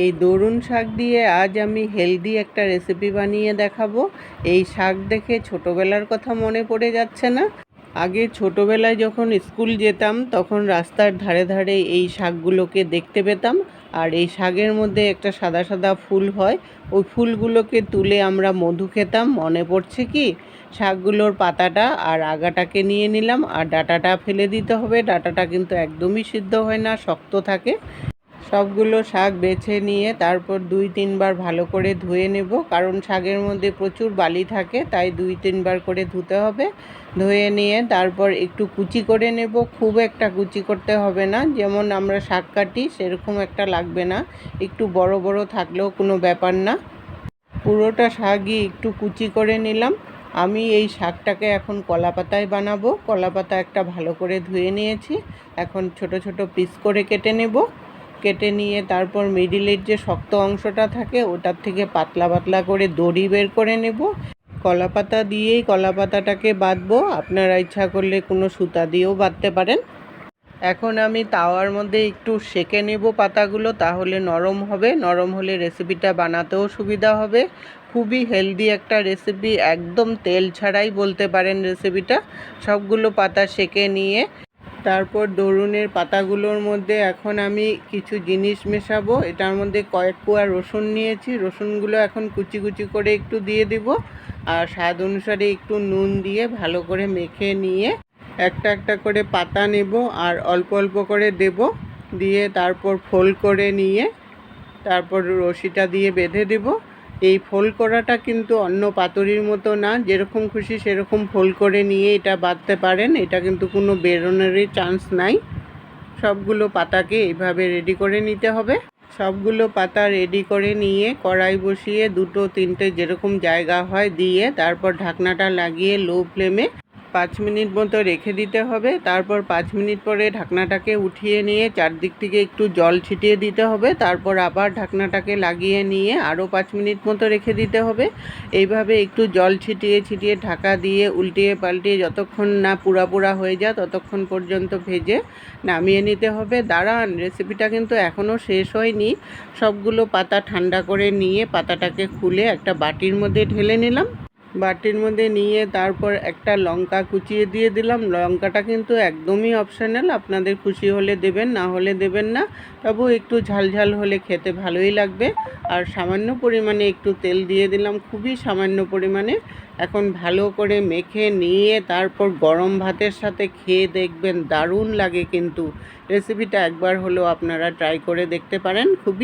এই দরুন শাক দিয়ে আজ আমি হেলদি একটা রেসিপি বানিয়ে দেখাবো। এই শাক দেখে ছোটবেলার কথা মনে পড়ে যাচ্ছে না? আগে ছোটবেলায় যখন স্কুল যেতাম, তখন রাস্তার ধারে ধারে এই শাকগুলোকে দেখতে পেতাম। আর এই শাকের মধ্যে একটা সাদা সাদা ফুল হয়। ওই ফুলগুলোকে তুলে আমরা মধু খেতাম। মনে পড়ছে কি? শাকগুলোর পাতাটা আর আগাটাকে নিয়ে নিলাম। আর ডাটাটা ফেলে দিতে হবে। ডাটাটা কিন্তু একদমই সিদ্ধ হয় না, শক্ত থাকে। সবগুলো শাক বেছে নিয়ে তারপর দুই তিনবার ভালো করে ধুয়ে নেব। কারণ শাকের মধ্যে প্রচুর বালি থাকে, তাই দুই তিনবার করে ধুতে হবে। ধুয়ে নিয়ে তারপর একটু কুচি করে নেব। খুব একটা কুচি করতে হবে না। যেমন আমরা শাক কাটি, সেরকম একটা লাগবে না। একটু বড় বড় থাকলেও কোনো ব্যাপার না। পুরোটা শাকই একটু কুচি করে নিলাম। আমি এই শাকটাকে এখন কলা পাতায় বানাবো। কলা পাতা একটা ভালো করে ধুয়ে নিয়েছি। এখন ছোট ছোট পিস করে কেটে নেব। কেটে নিয়ে তারপর মিডিলের যে শক্ত অংশটা থাকে, ওটার থেকে পাতলা পাতলা করে দড়ি বের করে নেব। কলা পাতা দিয়েই কলা পাতাটাকে বাঁধবো। আপনারা ইচ্ছা করলে কোনো সুতা দিয়েও বাঁধতে পারেন। এখন আমি তাওয়ার মধ্যে একটু সেকে নেব পাতাগুলো, তাহলে নরম হবে। নরম হলে রেসিপিটা বানাতেও সুবিধা হবে। খুবই হেলদি একটা রেসিপি একদম তেল ছাড়াই বলতে পারেন রেসিপিটা সবগুলো পাতা সেকে নিয়ে তারপর দরুনের পাতাগুলোর মধ্যে এখন আমি কিছু জিনিস মেশাবো। এটার মধ্যে কয়েক কোয়া রসুন নিয়েছি। রসুনগুলো এখন কুচি কুচি করে একটু দিয়ে দিব। আর স্বাদ অনুসারে একটু নুন দিয়ে ভালো করে মেখে নিয়ে একটা একটা করে পাতা নেব আর অল্প অল্প করে দেব। দিয়ে তারপর ফোল করে নিয়ে তারপর রশিটা দিয়ে বেঁধে দেবো। এই ফোল করাটা কিন্তু অন্য পাতুরির মতো না, যেরকম খুশি সেরকম ফোল করে নিয়ে এটা বাঁধতে পারেন, এটা কিন্তু কোনো বেরোনেরই চান্স নাই। সবগুলো পাতাকে এইভাবে রেডি করে নিতে হবে। সবগুলো পাতা রেডি করে নিয়ে কড়াই বসিয়ে দুটো তিনটে যেরকম জায়গা হয় দিয়ে তারপর ঢাকনাটা লাগিয়ে লো ফ্লেমে পাঁচ মিনিট মতো রেখে দিতে হবে। তারপর পাঁচ মিনিট পরে ঢাকনাটাকে উঠিয়ে নিয়ে চারদিক থেকে একটু জল ছিটিয়ে দিতে হবে। তারপর আবার ঢাকনাটাকে লাগিয়ে নিয়ে আরও পাঁচ মিনিট মতো রেখে দিতে হবে। এইভাবে একটু জল ছিটিয়ে ছিটিয়ে ঢাকা দিয়ে উল্টিয়ে পাল্টিয়ে যতক্ষণ না পুরা পুরা হয়ে যায়, ততক্ষণ পর্যন্ত ভেজে নামিয়ে নিতে হবে। দাঁড়ান রেসিপিটা কিন্তু এখনও শেষ হয়নি। সবগুলো পাতা ঠান্ডা করে নিয়ে পাতাটাকে খুলে একটা বাটির মধ্যে ঢেলে নিলাম। বাটির মধ্যে নিয়ে তারপর একটা লঙ্কা কুচিয়ে দিয়ে দিলাম। লঙ্কাটা কিন্তু একদমই অপশানাল আপনাদের খুশি হলে দেবেন, না হলে দেবেন না। তবু একটু ঝালঝাল হলে খেতে ভালোই লাগবে। আর সামান্য পরিমাণে একটু তেল দিয়ে দিলাম, খুবই সামান্য পরিমাণে। এখন ভালো করে মেখে নিয়ে তারপর গরম ভাতের সাথে খেয়ে দেখবেন, দারুণ লাগে কিন্তু। রেসিপিটা একবার হলেও আপনারা ট্রাই করে দেখতে পারেন, খুবই